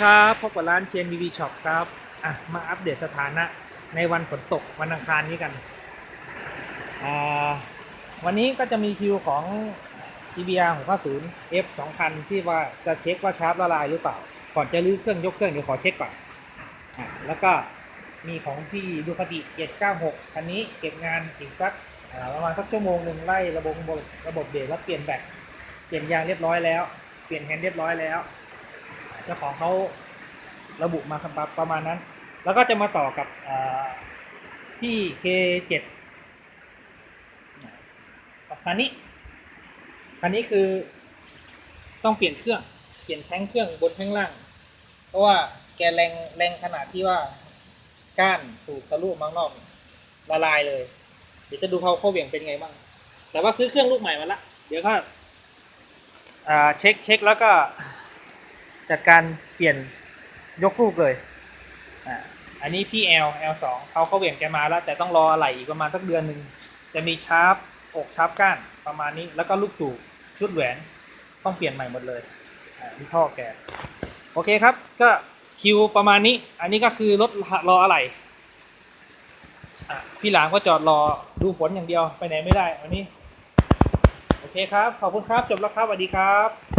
ครับพบกับร้านเชนบีบีช็อปครับอะมาอัปเดตสถานะในวันฝนตกวันอังคารนี้กันอ่าวันนี้ก็จะมีคิวของ CBR 650 F 2คันที่ว่าจะเช็คว่าชาร์จละลายหรือเปล่า ก่อนจะรื้อเครื่องยกเครื่องเดี๋ยวขอเช็คก่อนอะแล้วก็มีของพี่ดูคติ796 คันนี้เก็บงานอีกสักประมาณสักชั่วโมงหนึ่งไล่ระบบระบบเบรกแล้วเปลี่ยนแบตเปลี่ยนยางเรียบร้อยแล้ว เปลี่ยนแฮนด์เรียบร้อยแล้ว เจ้าของเขาระบุมาครับประมาณนั้น แล้วก็จะมาต่อกับที่ K7 คันนี้คันนี้คือต้องเปลี่ยนเครื่อง เปลี่ยนแท้งเครื่องบนข้างล่าง เพราะว่าแกแรงแรงขนาดที่ว่าก้านสูบทะลุมังนอกละลายเลย เดี๋ยวจะดูเขาเข้าเหวี่ยงเป็นไงบ้าง แต่ว่าซื้อเครื่องลูกใหม่มาละ เดี๋ยวก็อ่าเช็คเช็คแล้วก็ จัดการเปลี่ยนยกลูกเลยอ่าอันนี้พี่ L L สองเขาเขาเหวี่ยงแกมาแล้ว แต่ต้องรออะไรอีกประมาณสักเดือนหนึ่งจะมีชาร์ปอกชาร์ปก้านประมาณนี้แล้วก็ลูกสูบชุดแหวนต้องเปลี่ยนใหม่หมดเลยที่ท่อแกโอเคครับ ก็คิวประมาณนี้ อันนี้ก็คือรถรออะไรพี่หลางก็จอดรอดูผลอย่างเดียวไปไหนไม่ได้วันนี้ โอเคครับ ขอบคุณครับ จบแล้วครับสวัสดีครับ